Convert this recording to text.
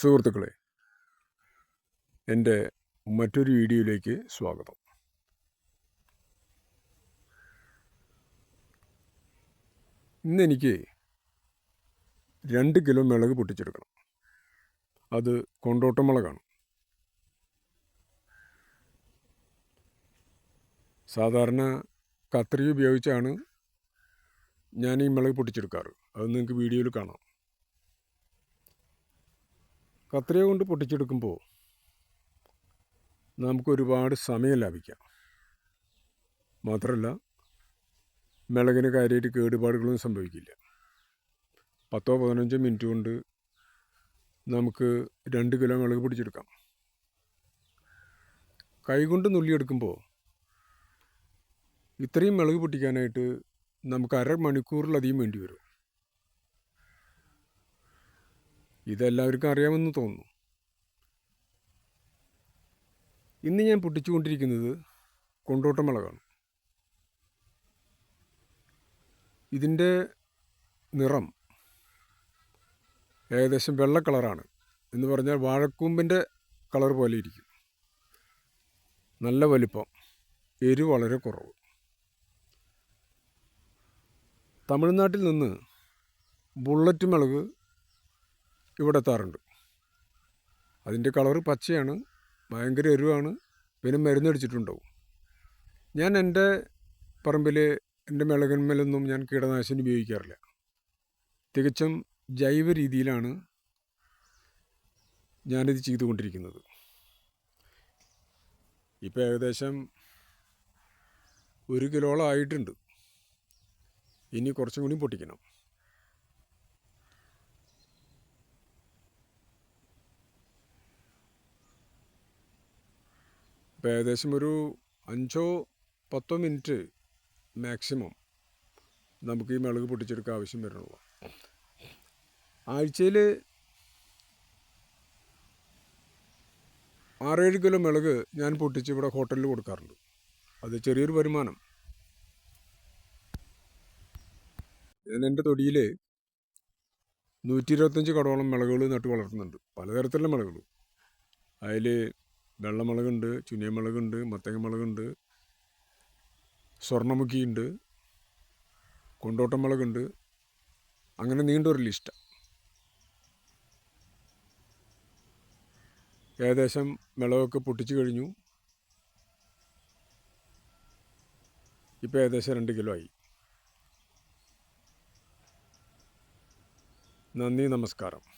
സുഹൃത്തുക്കളെ എന്റെ മറ്റൊരു വീഡിയോയിലേക്ക് സ്വാഗതം. ഇന്ന് എനിക്ക് രണ്ട് കിലോ മിളക് പൊട്ടിച്ചെടുക്കണം. അത് കൊണ്ടോട്ട മുളകാണ്. സാധാരണ കത്രി ഉപയോഗിച്ചാണ് ഞാൻ ഈ മിളക് പൊട്ടിച്ചെടുക്കാറ്. അത് നിങ്ങൾക്ക് വീഡിയോയിൽ കാണാം. കത്രിക കൊണ്ട് പൊട്ടിച്ചെടുക്കുമ്പോൾ നമുക്കൊരുപാട് സമയം ലാഭിക്കാം. മാത്രമല്ല മിളകിന് കാര്യമായിട്ട് കേടുപാടുകളൊന്നും സംഭവിക്കില്ല. പത്തോ പതിനഞ്ചോ മിനിറ്റ് കൊണ്ട് നമുക്ക് രണ്ട് കിലോ മിളക് പിടിച്ചെടുക്കാം. കൈകൊണ്ട് നുള്ളിയെടുക്കുമ്പോൾ ഇത്രയും മിളക് പൊട്ടിക്കാനായിട്ട് നമുക്ക് അരമണിക്കൂറിലധികം വേണ്ടി വരും. ഇതെല്ലാവർക്കും അറിയാമെന്ന് തോന്നുന്നു. ഇന്ന് ഞാൻ പൊട്ടിച്ചുകൊണ്ടിരിക്കുന്നത് കൊണ്ടോട്ട മുളകാണ് ഇതിന്റെ നിറം ഏകദേശം വെള്ള കളറാണ്. എന്ന് പറഞ്ഞാൽ വാഴക്കൂമ്പിന്റെ കളർ പോലെ ഇരിക്കും. നല്ല വലിപ്പം എരിവ് വളരെ കുറവ്. തമിഴ്നാട്ടിൽ നിന്ന് ബുള്ളറ്റ് മുളക് ഇവിടെ എത്താറുണ്ട്. അതിന്റെ കളർ പച്ചയാണ് ഭയങ്കര എരിവാണ് പിന്നെ മരുന്നടിച്ചിട്ടുണ്ടാവും ഞാൻ എന്റെ പറമ്പിൽ എന്റെ മിളകന്മേലൊന്നും ഞാൻ കീടനാശിനി ഉപയോഗിക്കാറില്ല. തികച്ചും ജൈവ രീതിയിലാണ് ഞാനിത് ചെയ്തുകൊണ്ടിരിക്കുന്നത്. ഇപ്പോൾ ഏകദേശം ഒരു കിലോളം ആയിട്ടുണ്ട്. ഇനി കുറച്ചും കൂടി പൊട്ടിക്കണം. ഇപ്പോൾ ഏകദേശം ഒരു അഞ്ചോ പത്തോ മിനിറ്റ് മാക്സിമം നമുക്ക് ഈ മിളക് പൊട്ടിച്ചെടുക്കാൻ ആവശ്യം വരുന്നുള്ളൂ. ആഴ്ചയിൽ ആറേഴ് കിലോ മിളക് ഞാൻ പൊട്ടിച്ച് ഇവിടെ ഹോട്ടലിൽ കൊടുക്കാറുണ്ട്. അത് ചെറിയൊരു വരുമാനം. ഞാൻ എന്റെ തൊടിയിൽ നൂറ്റി ഇരുപത്തഞ്ച് കടോളം മിളകുകൾ നട്ട് വളർത്തുന്നുണ്ട്. പലതരത്തിലുള്ള മിളകുകൾ. അതിൽ വെള്ളമുളകുണ്ട് ചുനിയമുളകുണ്ട് മത്തങ്ങ മുളകുണ്ട് സ്വർണമുഖിയുണ്ട് കൊണ്ടോട്ടം മുളകുണ്ട് അങ്ങനെ നീണ്ടൊരു ലിസ്റ്റ്. ഏകദേശം വിളവൊക്കെ പൊട്ടിച്ചു കഴിഞ്ഞു. ഇപ്പോൾ ഏകദേശം രണ്ട് കിലോ ആയി. നന്ദി നമസ്കാരം.